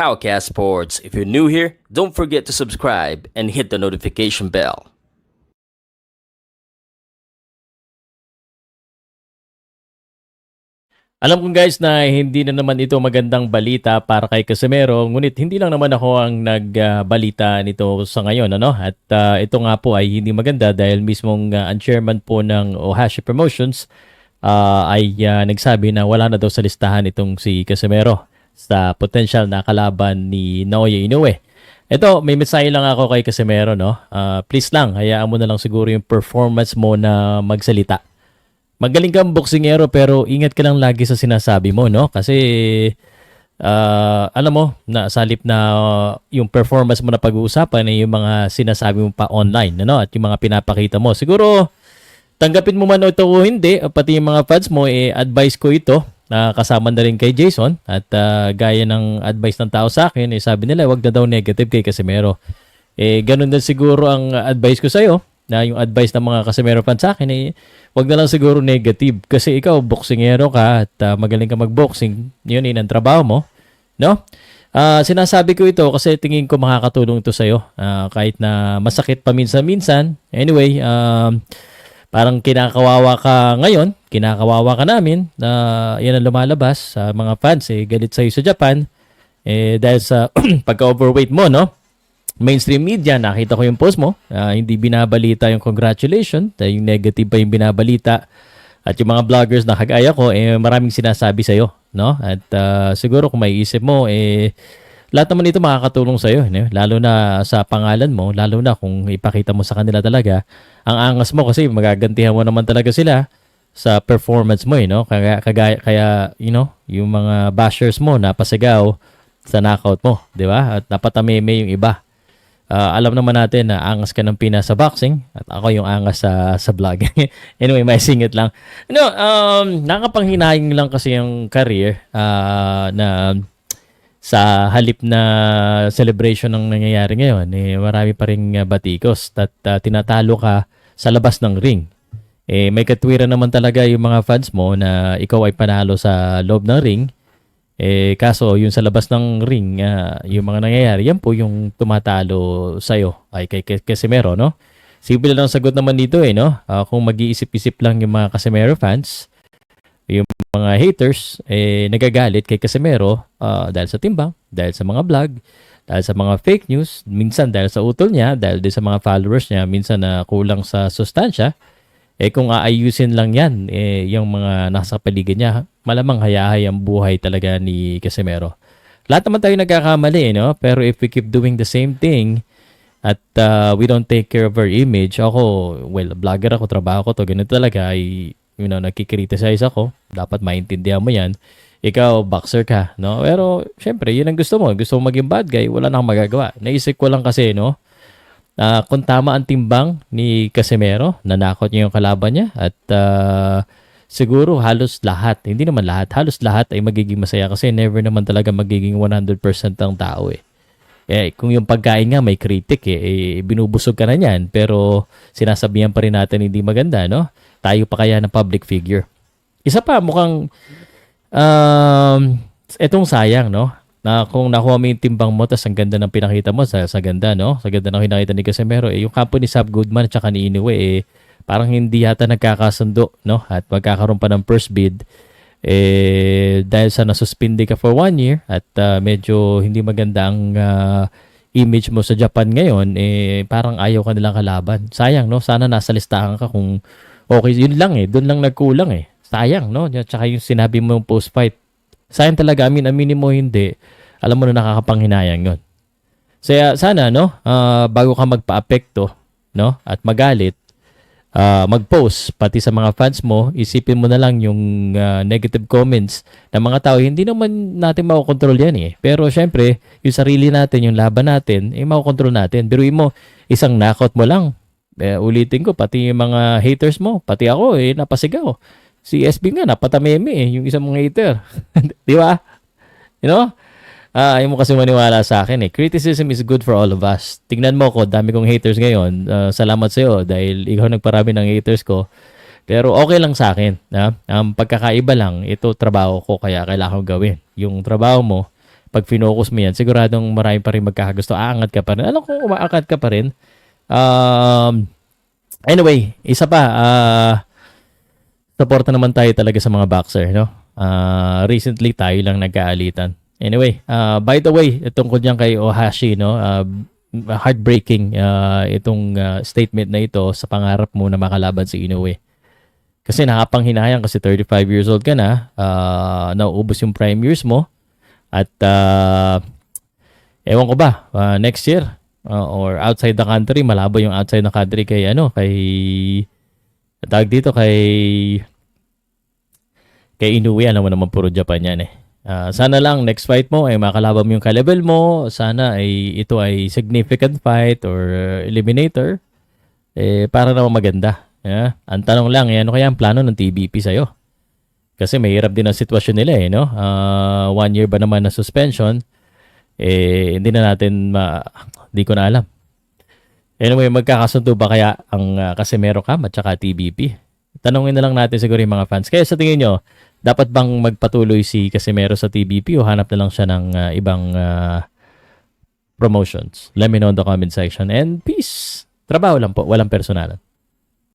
Powercast Sports. If you're new here, don't forget to subscribe and hit the notification bell. Alam ko guys na hindi na naman ito magandang balita para kay Casemiro, ngunit hindi lang naman ako ang nagbalita nito sa ngayon. Ano? At ah, ito nga po ay hindi maganda dahil mismong ah, ang chairman po ng Ohashi Promotions ah, ay ah, nagsabi na wala na daw sa listahan itong si Casemiro sa potential na kalaban ni Naoya Inoue. Ito, may mensahe lang ako kay Casemiro. No? Ah, please lang, hayaan mo na lang siguro yung performance mo na magsalita magaling kang boksingero pero ingat ka lang lagi sa sinasabi mo, no? Kasi ah, alam mo, na salip na uh, yung performance mo na pag-uusapan ay yung mga sinasabi mo pa online, ano? At yung mga pinapakita mo. Siguro tanggapin mo man ito o hindi, pati yung mga fans mo, eh, advice ko ito na kasama na rin kay Jason at ah, gaya ng advice ng tao sa akin, eh, sabi nila wag na daw negative kay Casemiro. Eh, ganun din siguro ang advice ko sa'yo na yung advice ng mga Casemiro fans sa akin eh, wag na lang siguro negative. Kasi ikaw, boksingero ka at ah, magaling ka mag-boxing. Yun, yun ang trabaho mo. No? Ah, sinasabi ko ito kasi tingin ko makakatulong ito sa'yo. Ah, kahit na masakit pa minsan-minsan. Anyway, um, parang kinakawawa ka ngayon. Kinakawawa ka namin na yan ang lumalabas sa mga fans. Eh, galit sa'yo sa Japan. Eh, dahil sa pagka-overweight mo, no? mainstream media, nakita ko yung post mo, ah, hindi binabalita yung congratulations, yung negative pa yung binabalita. At yung mga vloggers na kagaya ko, eh, maraming sinasabi sa'yo. No? At ah, siguro kung may isip mo, eh, lahat naman ito makakatulong sa'yo. No? Lalo na sa pangalan mo, lalo na kung ipakita mo sa kanila talaga. Ang angas mo kasi magagantihan mo naman talaga sila sa performance mo. Eh, no? Kaya, kagaya, kaya, you know, yung mga bashers mo napasigaw sa knockout mo. Di ba? At napatameme yung iba. Ah, alam naman natin na angas ka ng Pinas sa boxing at ako yung angas sa sa vlog. anyway, may singit lang. No, um, nakapanghinayang lang kasi yung career ah, na sa halip na celebration ng nangyayari ngayon, eh, marami pa rin ah, batikos at ah, tinatalo ka sa labas ng ring. Eh, may katwiran naman talaga yung mga fans mo na ikaw ay panalo sa loob ng ring eh, kaso, yung sa labas ng ring, ah, yung mga nangyayari, yan po yung tumatalo sa'yo, ay kay kay Casemiro, no? Simple lang ang sagot naman dito eh, no? Ah, kung mag-iisip-isip lang yung mga Casemiro fans, yung mga haters, eh, nagagalit kay Casemiro ah, dahil sa timbang, dahil sa mga vlog, dahil sa mga fake news, minsan dahil sa utol niya, dahil din sa mga followers niya, minsan na kulang sa sustansya, eh kung aayusin lang yan, eh, yung mga nasa paligid niya, malamang hayahay ang buhay talaga ni Casemiro. Lahat naman tayo nagkakamali, eh, no? Pero if we keep doing the same thing, at uh, we don't take care of our image, ako, well, vlogger ako, trabaho ko to, ganito talaga, ay, you know, nagkikriticize ako, dapat maintindihan mo yan. Ikaw, boxer ka, no? Pero, syempre, yun ang gusto mo. Gusto mo maging bad guy, wala nang magagawa. Naisip ko lang kasi, no? Ah, kung tama ang timbang ni Casemiro, nanakot niya yung kalaban niya at ah, siguro halos lahat, hindi naman lahat, halos lahat ay magiging masaya kasi never naman talaga magiging 100% ang tao eh. Eh, kung yung pagkain nga may critic eh, eh, binubusog ka na niyan pero sinasabihan pa rin natin hindi maganda, no? Tayo pa kaya ng public figure. Isa pa, mukhang um, etong sayang, no? na kung nakuha mo yung timbang mo tapos ang ganda ng pinakita mo sa, sa ganda no sa ganda ng pinakita ni Casemiro eh yung kampo ni Sab Goodman at saka ni Inoue eh parang hindi yata nagkakasundo no at magkakaroon pa ng first bid eh dahil sa nasuspindi ka for one year at ah, medyo hindi maganda ang ah, image mo sa Japan ngayon eh parang ayaw ka nilang kalaban. Sayang no? Sana nasa listahan ka kung okay. Yun lang eh. Doon lang nagkulang eh. Sayang no? At saka yung sinabi mo yung post fight. Sayang talaga, amin, aminin mo hindi. Alam mo na nakakapanghinayang yun. Kaya sana, no, ah, bago ka magpa-apekto, no, at magalit, ah, mag-post, pati sa mga fans mo, isipin mo na lang yung ah, negative comments ng mga tao. Hindi naman natin makokontrol yan eh. Pero syempre, yung sarili natin, yung laban natin, eh makokontrol natin. Biruin mo, isang knockout mo lang. Eh, ulitin ko, pati yung mga haters mo, pati ako, eh, napasigaw. Si SB nga, napatameme eh, yung isang mga hater. Di ba? You know? Ah, ayaw mo kasi maniwala sa akin eh. Criticism is good for all of us. Tingnan mo ko, dami kong haters ngayon. Ah, salamat sa iyo dahil ikaw nagparami ng haters ko. Pero okay lang sa akin. Ha? Ang pagkakaiba lang, ito trabaho ko kaya kailangan ko gawin. Yung trabaho mo, pag finocus mo yan, siguradong marami pa rin magkakagusto. Aangat ka pa rin. Alam kung umaakat ka pa rin. Um, anyway, isa pa, ah, supporta naman tayo talaga sa mga boxer, no? Ah, recently, tayo lang nagkaalitan. Anyway, ah, by the way, tungkol dyan kay Ohashi, no? ah, heartbreaking ah, itong ah, statement na ito sa pangarap mo na makalaban si Inoue. Kasi nakapanghinayang kasi 35 years old ka na, ah, nauubos yung prime years mo, at ah, ewan ko ba, ah, next year ah, or outside the country, malabo yung outside the country kay ano, kay tawag dito kay kay Inoue, alam mo naman puro Japan yan eh. Ah, sana lang next fight mo ay makalaban mo yung ka-level mo, sana ay ito ay significant fight or uh, eliminator eh para naman maganda. Yeah? Ang tanong lang, eh, ano kaya ang plano ng TBP sa'yo? Kasi mahirap din ang sitwasyon nila eh, no? Ah, one year ba naman na suspension? Eh, hindi na natin ma... Hindi ko na alam. Anyway, magkakasundo ba kaya ang uh, Casimero Cam at saka TBP? Tanungin na lang natin siguro yung mga fans. Kaya sa tingin nyo, dapat bang magpatuloy si Casimero sa TBP o hanap na lang siya ng ah, ibang ah, promotions? Let me know in the comment section. And peace! Trabaho lang po, walang personalan.